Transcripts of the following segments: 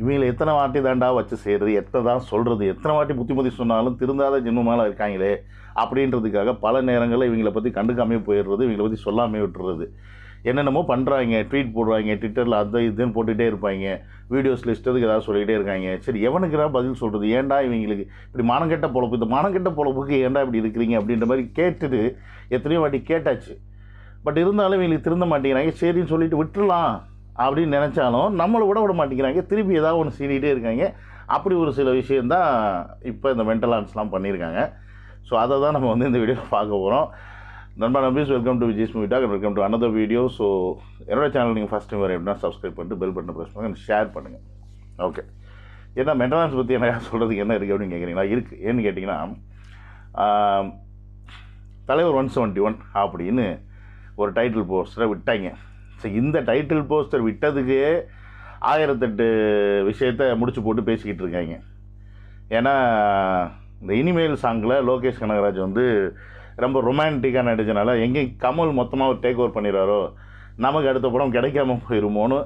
இவங்களை எத்தனை வாட்டி தாண்டா வச்சு செய்கிறது எத்தனை தான் சொல்கிறது எத்தனை வாட்டி புத்திமதி சொன்னாலும் திருந்தாத ஜென்மமாக இருக்காங்களே அப்படின்றதுக்காக பல நேரங்களில் இவங்களை பற்றி கண்டுக்காமே போயிடுறது இவங்களை பற்றி சொல்லாமே விட்டுறது. என்னென்னமோ பண்ணுறாங்க ட்வீட் போடுறாங்க ட்விட்டரில் அதை இதுன்னு போட்டுகிட்டே இருப்பாங்க வீடியோஸில் இஷ்டத்துக்கு ஏதாவது சொல்லிக்கிட்டே இருக்காங்க. சரி எவனுக்குறா பதில் சொல்கிறது ஏன்டா இவங்களுக்கு இப்படி மானங்கெட்ட பொழப்பு? இந்த மானங்கெட்ட பொழப்புக்கு ஏன்டா இப்படி இருக்கிறீங்க? அப்படின்ற மாதிரி கேட்டுட்டு எத்தனையோ வாட்டி கேட்டாச்சு. பட் இருந்தாலும் இவங்களுக்கு திருந்த மாட்டேங்கிறாங்க. சரின்னு சொல்லிட்டு விட்டுறலாம். அப்படின்னு நினச்சாலும் நம்மளை விட விட மாட்டேங்கிறாங்க. திருப்பி ஏதாவது ஒன்று சீனிகிட்டே இருக்காங்க. அப்படி ஒரு சில விஷயந்தான் இப்போ இந்த மென்டல் ஆர்ட்ஸ்லாம் பண்ணியிருக்காங்க. ஸோ அதை தான் நம்ம வந்து இந்த வீடியோவில் பார்க்க போகிறோம் நண்பா நம்பீஸ் welcome to Vijay's movie talk welcome to another video so என்னோடய சேனல் நீங்கள் ஃபஸ்ட் டைம் வர எப்படின்னா சப்ஸ்கிரைப் பண்ணிட்டு பெல் பட்டனை ப்ரெஸ் பண்ணுங்கள் ஷேர் பண்ணுங்கள் ஓகே ஏன்னா மென்டலான்ஸ் பற்றி என்ன சொல்கிறதுக்கு என்ன இருக்குது அப்படின்னு கேட்குறீங்களா இருக்குது ஏன்னு கேட்டிங்கன்னா தலைவர் ஒன் செவன்ட்டி ஒன் அப்படின்னு ஒரு டைட்டில் போஸ்டரை விட்டாங்க. ஸோ இந்த டைட்டில் போஸ்டர் விட்டதுக்கே ஆயிரத்தெட்டு விஷயத்த முடிச்சு போட்டு பேசிக்கிட்டு இருக்காங்க. ஏன்னா இந்த இனிமேல் சாங்கில் லோகேஷ் கனகராஜ் வந்து ரொம்ப ரொமான்டிக்காக நடிச்சனால எங்கேயும் கமல் மொத்தமாக ஒரு டேக் ஓவர் பண்ணிடுறாரோ நமக்கு அடுத்த படம் கிடைக்காம போயிருமோன்னு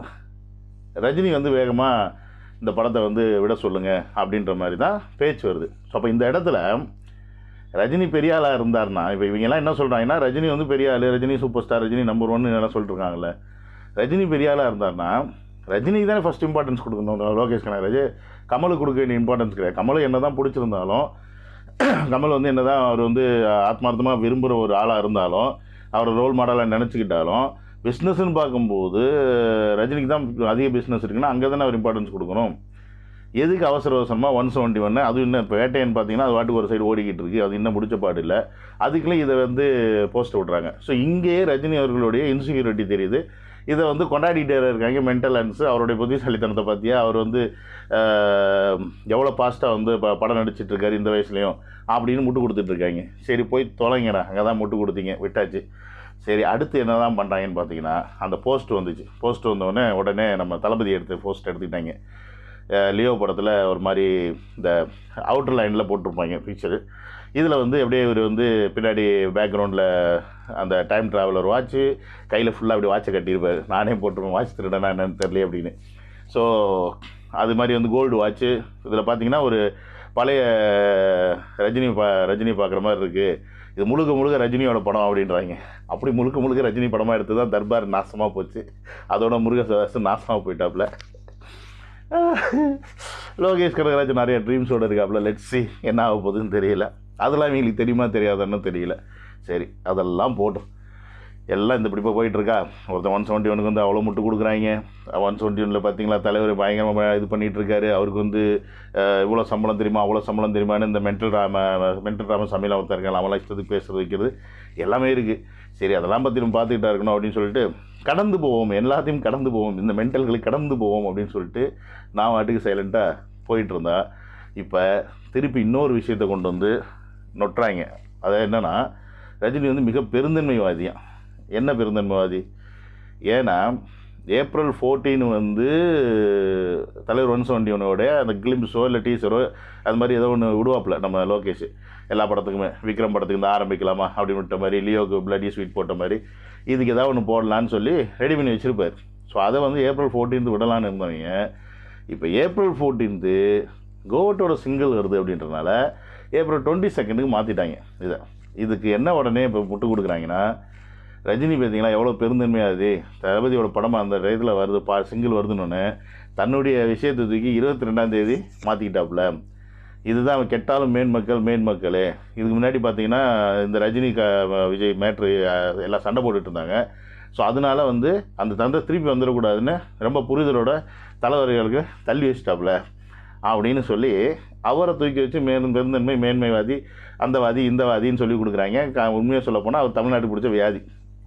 ரஜினி வந்து வேகமாக இந்த படத்தை வந்து விட சொல்லுங்கள் அப்படின்ற மாதிரி தான் பேச்சு வருது. ஸோ அப்போ இந்த இடத்துல ரஜினி பெரிய ஆளாக இருந்தார்னா இப்போ இவங்கெல்லாம் என்ன சொல்கிறாங்கன்னா ரஜினி வந்து பெரிய ஆள் Rajini super star Rajini number ஒன்னு எல்லாம் சொல்லிட்டுருக்காங்களே ரஜினி பெரிய ஆளாக இருந்தார்னா ரஜினிக்கு தானே ஃபஸ்ட் இம்பார்ட்டன்ஸ் கொடுக்கணும் லோகேஷ் கனகராஜ். கமலுக்கு கொடுக்க வேண்டிய இம்பார்ட்டன்ஸ் கிடையாது. கமல் என்ன தான் பிடிச்சிருந்தாலும் கமல் வந்து என்ன தான் அவர் வந்து ஆத்மார்த்தமாக விரும்புகிற ஒரு ஆளாக இருந்தாலும் அவர் ரோல் மாடலாக நினச்சிக்கிட்டாலும் பிஸ்னஸ்ன்னு பார்க்கும்போது ரஜினிக்கு தான் அதிக பிஸ்னஸ் இருக்குன்னா அங்கே தானே அவர் இம்பார்ட்டன்ஸ் கொடுக்கணும். எதுக்கு அவசர அவசரமாக ஒன் செவன்ட்டி ஒன்று அது இன்னும் இப்போ வேட்டையன் பார்த்தீங்கன்னா அது வாட்டுக்கு ஒரு சைடு ஓடிக்கிட்டு இருக்குது அது இன்னும் முடிச்ச பாடு இல்லை. அதுக்குள்ளே இதை வந்து போஸ்ட் விட்றாங்க. ஸோ இங்கேயே ரஜினி அவர்களுடைய இன்செக்யூரிட்டி தெரியுது. இதை வந்து கொண்டாடிட்டே இருக்காங்க மென்டல் அன்ஸ் அவருடைய புத்திசாலித்தனத்தை பார்த்தியா? அவர் வந்து எவ்வளோ ஃபாஸ்ட்டாக வந்து ப படம் நடிச்சிட்ருக்காரு இந்த வயசுலையும் அப்படின்னு முட்டு கொடுத்துட்ருக்காங்க சரி போய் தொலைங்கடா அங்கே தான் முட்டு கொடுத்தீங்க விட்டாச்சு. சரி அடுத்து என்ன தான் பண்ணுறாங்கன்னு பார்த்தீங்கன்னா அந்த போஸ்ட் வந்துச்சு. போஸ்ட் வந்தோடனே உடனே நம்ம தளபதி எடுத்து போஸ்ட் எடுத்துக்கிட்டாங்க லியோ படத்தில் ஒரு மாதிரி இந்த அவுட்டர் லைனில் போட்டிருப்பாங்க ஃபீச்சரு இதில் வந்து அப்படியே இவர் வந்து பின்னாடி பேக்ரவுண்டில் அந்த டைம் ட்ராவலர் வாட்ச்சு கையில் ஃபுல்லாக அப்படி வாட்சை கட்டியிருப்பார். நானே போட்டிருப்பேன். வாட்ச் திருடனா என்னன்னு தெரியல அப்படின்னு ஸோ அது மாதிரி வந்து கோல்டு வாட்ச்சு இதில் பார்த்தீங்கன்னா ஒரு பழைய ரஜினி பா ரஜினி பார்க்குற மாதிரி இருக்குது இது முழுக்க முழுக்க ரஜினியோட படம் அப்படின்றாங்க. அப்படி முழுக்க முழுக்க ரஜினி படமாக எடுத்து தான் தர்பார் நாசமாக போச்சு. அதோட முருகதாஸ் நாசமாக போயிட்டாப்புல. லோகேஷ் கனகராஜ் நிறைய ட்ரீம்ஸோடு இருக்காப்புல லெட்ஸ் சி என்ன ஆக போகுதுன்னு தெரியல. அதெல்லாம் இவங்களுக்கு தெரியுமா தெரியாதான்னு தெரியல. சரி அதெல்லாம் போட்டோம். எல்லாம் இந்த இப்படி போயிட்டுருக்கா. ஒருத்தன் ஒன் செவன்ட்டி ஒனுக்கு வந்து அவ்வளோ முட்டு கொடுக்குறாங்க. ஒன் செவன்ட்டி ஒனில் பார்த்தீங்களா தலைவர் பயங்கரமாக இது பண்ணிகிட்ருக்காரு அவருக்கு வந்து இவ்வளோ சம்பளம் தெரியுமா அவ்வளோ சம்பளம் தெரியுமான்னு இந்த மென்டல் ராம மென்டல் ராம சமையல் ஒருத்தர் இருக்காங்க அவங்களாம் இஷ்டத்துக்கு பேசுகிறது வைக்கிறது எல்லாமே இருக்குது சரி அதெல்லாம் பற்றி நம்ம பார்த்துக்கிட்டா இருக்கணும் அப்படின்னு சொல்லிட்டு கடந்து போவோம். எல்லாத்தையும் கடந்து போவோம். இந்த மென்டல்களை கடந்து போவோம் அப்படின்னு சொல்லிட்டு நான் வாட்டுக்கு சைலண்ட்டாக போயிட்டு இருந்தா இப்போ திருப்பி இன்னொரு விஷயத்தை கொண்டு வந்து நொட்டுறாங்க. அதை என்னென்னா ரஜினி வந்து மிக பெருந்தன்மைவாதியான் என்ன பெருந்தன்மைவாதி ஏன்னா ஏப்ரல் 14 வந்து தலைவர் ஒன் செவன்டி அந்த கிளிம்ஸோ இல்லை டீசரோ அது மாதிரி ஏதோ ஒன்று விடுவாப்புல நம்ம லோகேஷ். எல்லா படத்துக்குமே. விக்ரம் படத்துக்கு இந்த ஆரம்பிக்கலாமா அப்படின்னு விட்ட மாதிரி லியோக்கு பிளடி ஸ்வீட் போட்ட மாதிரி இதுக்கு ஏதாவது ஒன்று போடலான்னு சொல்லி ரெடி பண்ணி வச்சுருப்பார். ஸோ அதை வந்து ஏப்ரல் 14 விடலான்னு இருந்தவங்க இப்போ ஏப்ரல் 14 கோவட்டோட சிங்கிள் வருது அப்படின்றனால ஏப்ரல் டுவெண்ட்டி செகண்டுக்கு மாற்றிட்டாங்க இதை. இதுக்கு என்ன உடனே இப்போ முட்டு கொடுக்குறாங்கன்னா ரஜினி பார்த்தீங்களா எவ்வளோ பெருந்தன்மையாகுது தளபதியோட படமாக அந்த டயத்தில் வருது பா சிங்கிள் வருதுன்னு. தன்னுடைய விஷயத்தை தூக்கி இருபத்தி ரெண்டாம் தேதி மாற்றிக்கிட்டாப்புல இதுதான் அவன் கெட்டாலும் மேன் மக்கள் மேன் மக்கள். இதுக்கு முன்னாடி பார்த்தீங்கன்னா இந்த ரஜினி க விஜய் மேட்ரு எல்லாம் சண்டை போட்டுட்டு இருந்தாங்க. ஸோ அதனால வந்து அந்த தந்தை திருப்பி வந்துடக்கூடாதுன்னு ரொம்ப புரிதலோட தலைவர்களுக்கு தள்ளி வச்சிட்டாப்புல. அப்படின்னு சொல்லி அவரை தூக்கி வச்சு மேலும் பெருந்தன்மை மேன்மைவாதி அந்தவாதி இந்தவாதின்னு சொல்லி கொடுக்குறாங்க. உண்மையாக சொல்லப்போனால் அவர் தமிழ்நாட்டுக்கு பிடிச்ச வியாதி.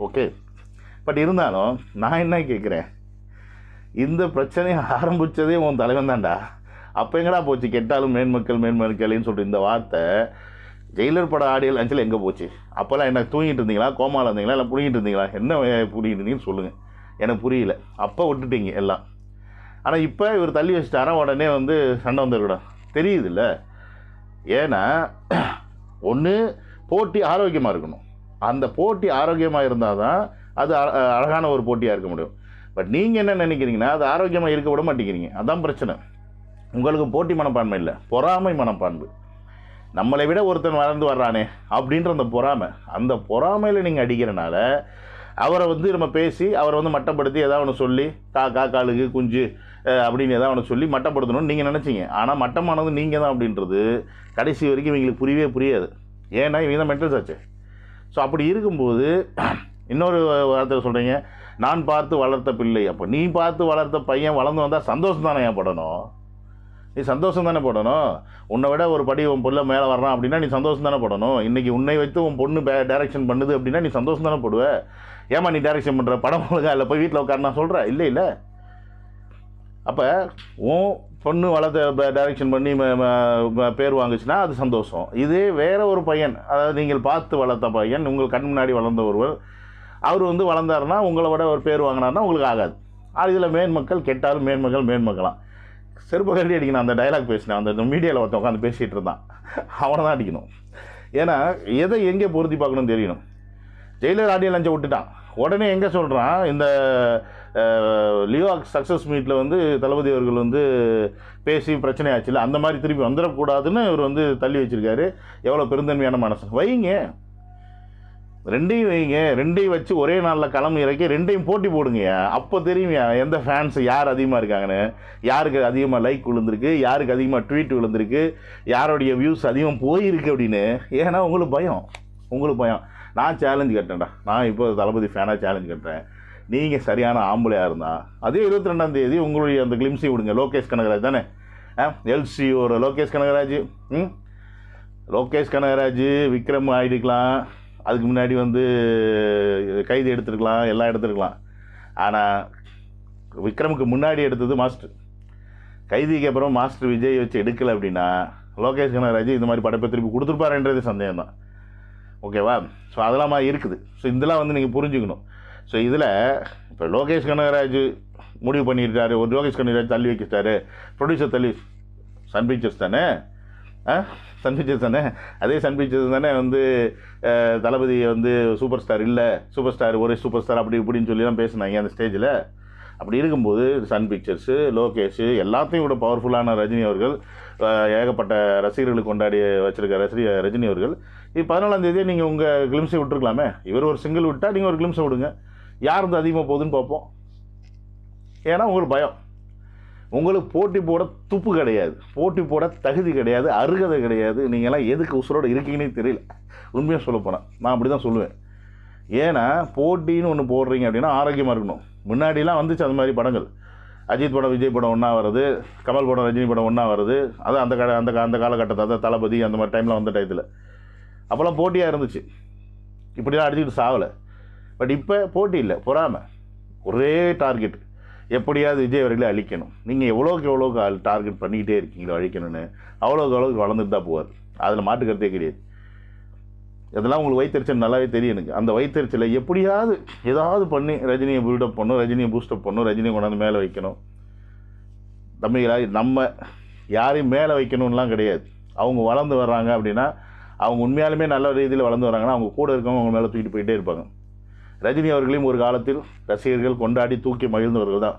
ஓகே பட் இருந்தாலும் நான் என்ன கேட்குறேன்? இந்த பிரச்சனையை ஆரம்பித்ததே உன் தலைவன் தான்டா. அப்போ எங்கடா போச்சு? கெட்டாலும் மேன்மக்கள் மேன்மக்களின்னு சொல்லிட்டு இந்த வார்த்தை ஜெயிலர் பட ஆடியோ லஞ்சில் எங்கே போச்சு? அப்போல்லாம் என்ன தூங்கிட்டு இருந்தீங்களா? கோமாவில் இருந்தீங்களா? இல்லை புடிங்கிட்டு இருந்தீங்களா? என்ன புடிங்கிட்டு இருந்தீங்கன்னு சொல்லுங்கள் எனக்கு புரியல. அப்போ விட்டுட்டீங்க எல்லாம். ஆனால் இப்போ இவர் தள்ளி வச்சுட்டாரா? உடனே வந்து சண்டை வந்துருக்கணும் தெரியுதுல்ல. ஏன்னா ஒன்று போட்டி ஆரோக்கியமாக இருக்கணும். அந்த போட்டி ஆரோக்கியமாக இருந்தால் தான் அது அழகான ஒரு போட்டியாக இருக்க முடியும். பட் நீங்கள் என்ன நினைக்கிறீங்கன்னா அது ஆரோக்கியமாக இருக்க விட மாட்டேங்கிறீங்க. அதான் பிரச்சனை. உங்களுக்கு போட்டி மனப்பான்மை இல்லை. பொறாமை மனப்பான்மை நம்மளை விட ஒருத்தன் வளர்ந்து வர்றானே அப்படின்ற அந்த பொறாமை. அந்த பொறாமையில் நீங்கள் அடிக்கிறனால அவரை வந்து நம்ம பேசி அவரை வந்து மட்டப்படுத்தி ஏதாவது ஒன்று சொல்லி கா கா காலுக்கு குஞ்சு அப்படின்னு ஏதாவது ஒன்று சொல்லி மட்டப்படுத்தணும்னு நீங்கள் நினச்சிங்க. ஆனால் மட்டமானது நீங்கள் தான் அப்படின்றது கடைசி வரைக்கும் இவங்களுக்கு புரியவே புரியாது. ஏன்னா இவங்க தான் மென்டல்ஸ் ஆச்சு. ஸோ அப்படி இருக்கும்போது இன்னொரு வார்த்தை சொல்கிறீங்க நான் பார்த்து வளர்த்த பிள்ளை. அப்போ நீ பார்த்து வளர்த்த பையன் வளர்ந்து வந்தால் சந்தோஷம் தானே ஏன் படணும்? நீ சந்தோஷம் தானே படணும்? உன்னை விட ஒரு படி உன் பொருளை மேலே வர்றான் அப்படின்னா நீ சந்தோஷம் தானே படணும்? இன்றைக்கி உன்னை வைத்து உன் பொண்ணு டைரக்ஷன் பண்ணுது அப்படின்னா நீ சந்தோஷம் தானே போடுவ? ஏமா நீ டைரக்ஷன் பண்ணுற படம் ஒழுங்கா இல்லை போய் வீட்டில் உட்கார நான் சொல்கிறேன் இல்லை இல்லை. அப்போ உன் பொண்ணு வளர்த்த டைரக்ஷன் பண்ணி ம- பேர் வாங்குச்சுன்னா அது சந்தோஷம். இதே வேறு ஒரு பையன் அதாவது நீங்கள் பார்த்து வளர்த்த பையன் உங்கள் கண் முன்னாடி வளர்ந்த ஒருவர் அவர் வந்து வளர்ந்தாருன்னா உங்களை விட ஒரு பேர் வாங்கினாருன்னா உங்களுக்கு ஆகாது. அது இதில் மேன்மக்கள் கெட்டாலும் மேன்மக்கள் மேன்மக்களாம் செருப்பு கட்டி அடிக்கணும் அந்த டயலாக் பேசினேன் அந்த மீடியாவில் ஒருத்தன் உட்காந்து பேசிகிட்டு இருந்தான். அவனை தான் அடிக்கணும். ஏன்னா எதை எங்கே பொருத்தி பார்க்கணும்னு தெரியணும். ஜெயிலர் ஆடியோ லஞ்சம் விட்டுட்டான். உடனே எங்கே சொல்கிறான் இந்த லியோக் லியோ சக்ஸஸ் மீட்டில் வந்து தளபதி அவர்கள் வந்து பேசி பிரச்சனை ஆச்சுல்ல அந்த மாதிரி திருப்பி வந்துடக்கூடாதுன்னு இவர் வந்து தள்ளி வச்சுருக்காரு. எவ்வளோ பெருந்தன்மையான மனசு. வைங்க. ரெண்டையும் வைங்க. ரெண்டையும் வச்சு ஒரே நாளில் களம் இறக்கி ரெண்டையும் போட்டி போடுங்க அப்போ தெரியுங்க எந்த ஃபேன்ஸ் யார் அதிகமாக இருக்காங்கன்னு? யாருக்கு அதிகமாக லைக் விழுந்திருக்கு? யாருக்கு அதிகமாக ட்வீட் விழுந்திருக்கு? யாருடைய வியூஸ் அதிகம் போயிருக்கு அப்படின்னு? ஏன்னா உங்களுக்கு பயம். உங்களுக்கு பயம். நான் சேலஞ்சு கட்டேன்டா நான் இப்போ தளபதி ஃபேனாக சேலஞ்சு கட்டுறேன். நீங்கள் சரியான ஆம்பளையாக இருந்தால் அதே இருபத்தி ரெண்டாம் தேதி உங்களுடைய அந்த கிளிம்ஸி விடுங்க. லோகேஷ் கனகராஜ் தானே? எல்சி ஒரு லோகேஷ் கனகராஜ். ம்? லோகேஷ் கனகராஜ் விக்ரம் ஆயிடுக்கலாம். அதுக்கு முன்னாடி வந்து கைது எடுத்துருக்கலாம் எல்லாம் எடுத்துருக்கலாம். ஆனால் விக்ரமுக்கு முன்னாடி எடுத்தது மாஸ்டர் கைதிக்கு அப்புறம் மாஸ்டர் விஜய் வச்சு எடுக்கலை அப்படின்னா லோகேஷ் கனகராஜ் இந்த மாதிரி படைப்பை திருப்பி கொடுத்துருப்பாருன்றது சந்தேகம் தான் ஓகேவா? ஸோ அதெல்லாம் மாதிரி இருக்குது. ஸோ இதெல்லாம் வந்து நீங்கள் புரிஞ்சுக்கணும். ஸோ இதில் இப்போ லோகேஷ் கனகராஜ் முடிவு பண்ணியிருக்காரு. ஒரு லோகேஷ் கனகராஜ் தள்ளி வைக்கிட்டாரு ப்ரொடியூசர் தள்ளி சன் பிக்சர்ஸ் தானே? ஆ? சன் பிக்சர்ஸ் தானே? அதே சன் பிக்சர்ஸ் தானே வந்து தளபதி வந்து சூப்பர் ஸ்டார் இல்லை. சூப்பர் ஸ்டார் ஒரே சூப்பர் ஸ்டார் அப்படி இப்படின்னு சொல்லிலாம் பேசினாங்க அந்த ஸ்டேஜில் அப்படி இருக்கும்போது சன் பிக்சர்ஸு லோகேஷ் எல்லாத்தையும் விட பவர்ஃபுல்லான ரஜினி அவர்கள் ஏகப்பட்ட ரசிகர்களை கொண்டாடி வச்சுருக்க ரசி ரஜினி அவர்கள். இது பதினாலாம் தேதியே நீங்கள் உங்கள் கிளிம்ஸை விட்டுருக்கலாமே? இவர் ஒரு சிங்கிள் விட்டால் நீங்கள் ஒரு கிளிம்ஸை விடுங்க. யார் வந்து அதிகமாக போகுதுன்னு பார்ப்போம். ஏன்னா உங்களுக்கு பயம். உங்களுக்கு போட்டி போட துப்பு கிடையாது. போட்டி போட தகுதி கிடையாது. அருகதை கிடையாது. நீங்கள்லாம் எதுக்கு உசுரோடு இருக்கீங்கன்னே தெரியல. உண்மையாக சொல்லப்போனால் நான் அப்படி தான் சொல்லுவேன். ஏன்னா போட்டின்னு ஒன்று போடுறீங்க அப்படின்னா ஆரோக்கியமாக இருக்கணும். முன்னாடிலாம் வந்துச்சு அந்த மாதிரி படங்கள். அஜித் படம் விஜய் படம் ஒன்றா வருது. கமல் படம் ரஜினி படம் ஒன்றா வருது. அது அந்த கட அந்த அந்த காலகட்டத்தை அதான் தளபதி அந்த மாதிரி டைமில் வந்த டயத்தில். அப்போல்லாம் போட்டியாக இருந்துச்சு. இப்படிலாம் அடிச்சுக்கிட்டு சாவலை பட் இப்போ போட்டி இல்லை பொறாமை. ஒரே டார்கெட் எப்படியாவது விஜய் அவர்களை அழிக்கணும். நீங்கள் எவ்வளோக்கு எவ்வளோக்கு டார்கெட் பண்ணிக்கிட்டே இருக்கீங்களோ அழிக்கணும்னு அவ்வளோக்கு அவ்வளோக்கு வளர்ந்துட்டு தான் போவார். அதில் மாட்டுக்கிறதே கிடையாது. இதெல்லாம் உங்களுக்கு வைத்தறிச்சல் நல்லாவே தெரியும் எனக்கு. அந்த வைத்தறிச்சலை எப்படியாவது ஏதாவது பண்ணி ரஜினியை பில்டப் பண்ணும் ரஜினியை பூஸ்டப் பண்ணும் ரஜினியை கொண்டாந்து மேலே வைக்கணும். தம்பிகளா நம்ம யாரையும் மேலே வைக்கணும்லாம் கிடையாது. அவங்க வளர்ந்து வர்றாங்க அப்படின்னா அவங்க உண்மையாலுமே நல்ல ரீதியில் வளர்ந்து வராங்கன்னா அவங்க கூட இருக்கவங்க அவங்க மேலே தூக்கிட்டு போயிட்டே இருப்பாங்க. ரஜினி அவர்களையும் ஒரு காலத்தில் ரசிகர்கள் கொண்டாடி தூக்கி மகிழ்ந்தவர்கள் தான்.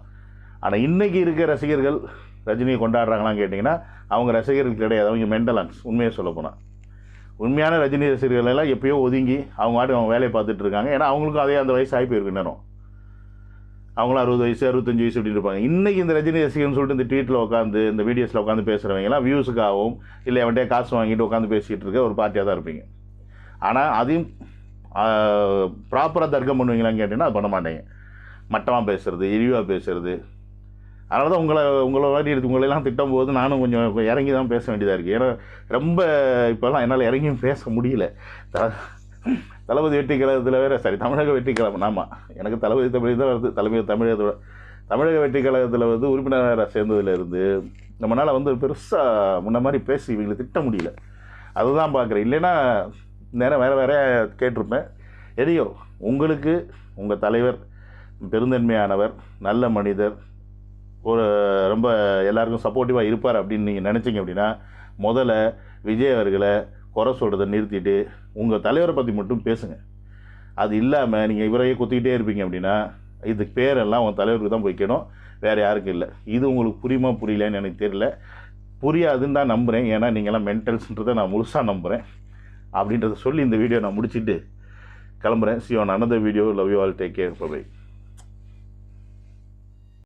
ஆனால் இன்றைக்கி இருக்க ரசிகர்கள் ரஜினியை கொண்டாடுறாங்களான்னு கேட்டிங்கன்னா அவங்க ரசிகர்கள் கிடையாது அவங்க மென்டலான்ஸ் உண்மையை சொல்லப்போனால் உண்மையான ரஜினி ரசிகர்கள் எல்லாம் எப்பயோ ஒதுங்கி அவங்க மாட்டுக்கு அவங்க வேலையை பார்த்துட்டு இருக்காங்க. ஏன்னா அவங்களுக்கும் அதே அந்த வயசு ஆகி போயிருக்கு நேரம் அவங்களும் அறுபது வயசு அறுபத்தஞ்சு வயசு அப்படின்னு இருப்பாங்க. இன்றைக்கி இந்த ரஜினி ரசிகர்னு சொல்லிட்டு இந்த ட்வீட்டில் உட்காந்து இந்த வீடியோஸில் உட்காந்து பேசுகிறவங்கலாம் வியூஸுக்காகவும் இல்லை அவன்கிட்ட காசு வாங்கிட்டு உட்காந்து பேசிகிட்டு இருக்க ஒரு பார்ட்டியாக தான் இருப்பீங்க. ஆனால் அதையும் ப்ராப்பராக தர்க்கம் பண்ணுவீங்களான்னு கேட்டிங்கன்னா அது பண்ண மாட்டேங்க. மட்டமாக பேசுகிறது இழிவாக பேசுகிறது அதனால தான் உங்களை உங்களை மாதிரி இருக்கு உங்களெல்லாம் திட்டம் போது நானும் கொஞ்சம் இறங்கி தான் பேச வேண்டியதாக இருக்குது ஏன்னா ரொம்ப இப்போல்லாம் என்னால் இறங்கியும் பேச முடியல. த- தளபதி வெற்றி கழகத்தில் வேறு சரி தமிழக வெற்றி கழகம் ஆமாம் எனக்கு தளபதி தமிழ் தான் வருது தலைமை தமிழகத்தோட தமிழக வெற்றி கழகத்தில் வந்து உறுப்பினராக சேர்ந்ததுலேருந்து நம்மளால் வந்து பெருசாக முன்ன மாதிரி பேசி இவங்களை திட்ட முடியல. அதுதான் பார்க்குறேன் இல்லைன்னா நேரம் வேறு வேற கேட்டிருப்பேன். எதையோ உங்களுக்கு உங்கள் தலைவர் பெருந்தன்மையானவர் நல்ல மனிதர் ஒரு ரொம்ப எல்லாருக்கும் சப்போர்ட்டிவாக இருப்பார் அப்படின்னு நீங்கள் நினச்சிங்க அப்படின்னா முதல்ல விஜய் அவர்களை குறை சொல்கிறத நிறுத்திட்டு உங்கள் தலைவரை பற்றி மட்டும் பேசுங்க. அது இல்லாமல் நீங்கள் இவரையே குத்திக்கிட்டே இருப்பீங்க அப்படின்னா இதுக்கு பேரெல்லாம் உங்கள் தலைவருக்கு தான் போய்க்கணும் வேறு யாருக்கும் இல்லை. இது உங்களுக்கு புரியுமா புரியலன்னு எனக்கு தெரியல. புரியாதுன்னு தான் நம்புகிறேன் ஏன்னா நீங்கள்லாம் மென்டல்ஸ்ன்றதை நான் முழுசாக நம்புகிறேன் அப்படின்றத சொல்லி இந்த வீடியோ நான் முடிச்சுட்டு கிளம்புறேன். See one another video love you all take care bye